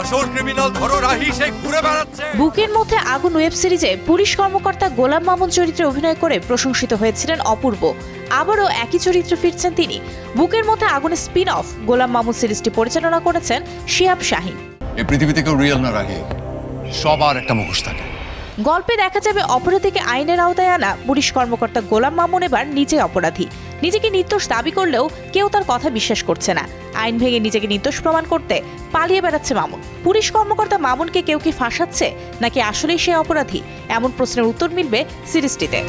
আসল ক্রিমিনাল ধরো রাহি সে ঘুরে বেড়াচ্ছে। বুকের মধ্যে আগুন ওয়েব সিরিজে পুলিশ কর্মকর্তা গোলাম মামুন চরিত্রে অভিনয় করে প্রশংসিত হয়েছিলেন অপূর্ব। আবারও একই চরিত্রে ফিরছেন তিনি। বুকের মধ্যে আগুনে স্পিন অফ গোলাম মামুন সিরিজটি পরিচালনা করেছেন শিয়াব শাহিন। এই পৃথিবীতে কেউ রিয়েল না রাখে সবার একটা মুখোশ থাকে। গল্পে দেখা যাবে অপরাধীকে আইনের আওতায় আনা, পুলিশ কর্মকর্তা গোলাম মামুন এবার নিজে অপরাধী। নিজেকে নির্দোষ দাবি করলেও কেউ তার কথা বিশ্বাস করছে না। আইন ভেঙে নিজেকে নির্দোষ প্রমাণ করতে পালিয়ে বেড়াচ্ছে মামুন। পুলিশ কর্মকর্তা মামুনকে কেউ কি ফাঁসাচ্ছে, নাকি আসলেই সে অপরাধী? এমন প্রশ্নের উত্তর মিলবে সিরিজটিতে।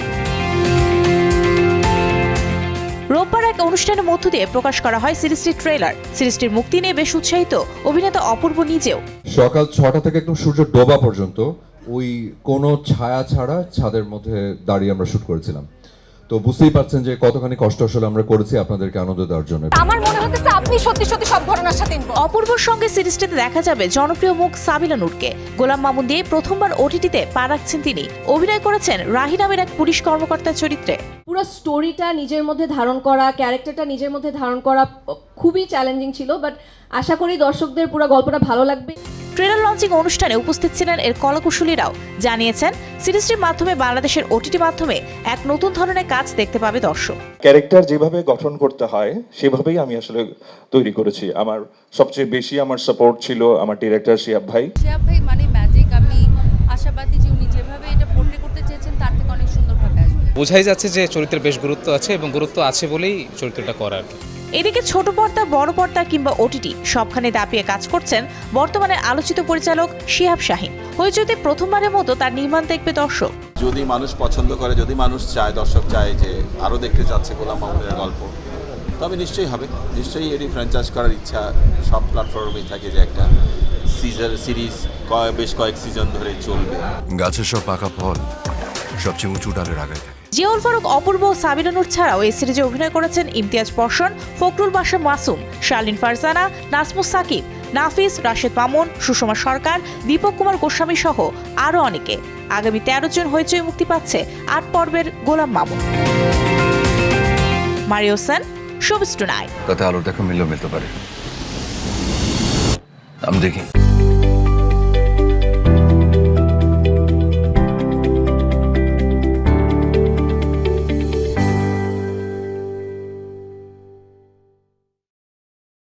রোববার এক অনুষ্ঠানের মধ্য দিয়ে প্রকাশ করা হয় সিরিজটির ট্রেলার। সিরিজটির মুক্তি নিয়ে বেশ উৎসাহিত অভিনেতা অপূর্ব নিজেও। সকাল ছটা থেকে একদম সূর্য ডোবা পর্যন্ত ওই কোনো ছায়া ছাড়া ছাদের মধ্যে দাঁড়িয়ে আমরা শুট করেছিলাম। তো বুঝতেই পারছেন যে কতখানি কষ্ট আসলে আমরা করেছি আপনাদেরকে আনন্দ দেওয়ার জন্য। আমার মনে হচ্ছে আপনি সত্যি সত্যি সব ঘটনার সাথে। অপূর্বর সঙ্গে সিরিজটিতে দেখা যাবে জনপ্রিয় মুখ সাবিলা নূরকে। গোলাম মামুন দিয়ে প্রথমবার ওটিটিতে পা রাখছেন তিনি। অভিনয় করেছেন রাহি নামের এক পুলিশ কর্মকর্তার চরিত্রে। পুরো স্টোরিটা নিজের মধ্যে ধারণ করা ক্যারেক্টারটা নিজের মধ্যে ধারণ করা খুবই চ্যালেঞ্জিং ছিল বাট আশা করি দর্শকদের পুরো গল্পটা ভালো লাগবে। ট্রেলার লঞ্চিং অনুষ্ঠানে উপস্থিত ছিলেন এর কলাকুশলীরাও জানিয়েছেন সিরিজটির মাধ্যমে বাংলাদেশের ওটিটি মাধ্যমে এক নতুন ধরনের কাজ দেখতে পাবে দর্শক। ক্যারেক্টার যেভাবে গঠন করতে হয় সেভাবেই আমি আসলে তৈরি করেছি। আমার সবচেয়ে বেশি আমার সাপোর্ট ছিল আমার ডিরেক্টর শিয়াব ভাই। শিহাব ভাই মানে ম্যাজিক আমি আশাবাদী যে উনি যেভাবে এটা পোর্ট্রে করতে চেয়েছেন তার থেকে অনেক সুন্দরভাবে আসবে। বোঝাই যাচ্ছে যে চরিত্রের বেশ গুরুত্ব আছে এবং গুরুত্ব আছে বলেই চরিত্রটা করা আর কি। এদিকে ছোট পর্দা বড় পর্দা কিংবা ওটিটি সবখানে দাপিয়ে কাজ করছেন বর্তমানে আলোচিত পরিচালক শিহাব শাহিন। হইচইতে প্রথমবারের মতো তার নির্মাণ দেখবে দর্শক। যদি মানুষ পছন্দ করে যদি মানুষ চায় দর্শক চায় যে আরও দেখতে চাচ্ছে গোলাম মামুনের গল্প তবে নিশ্চয়ই হবে। নিশ্চয়ই এটি ফ্র্যাঞ্চাইজ করার ইচ্ছা সব প্ল্যাটফর্মেই থাকে যে একটা সিজন সিরিজ বেশ কয়েক সিজন ধরে চলবে। গাছের সব পাকা ফল সবচেয়ে উঁচু ডালে রাখায় থাকে। জিয়াউল ফারুক, অপূর্ব সাবিনা ছাড়াও এই সিরিজে অভিনয় করেছেন ইমতিয়াজ পর্ষণ ফখরুল বাসা মাসুম, শালিন ফারজানা নাসমুস সাকিব, নাফিস, রাশেদ মামুন, সুষমা সরকার, দীপক কুমার গোস্বামী সহ আরও অনেকে। আগামী তেরো জন হইচই মুক্তি পাচ্ছে আট পর্বের Golam Mamun. Mario Sen showbiz tonight মিললেও মিলতে পারে। আমি দেখি।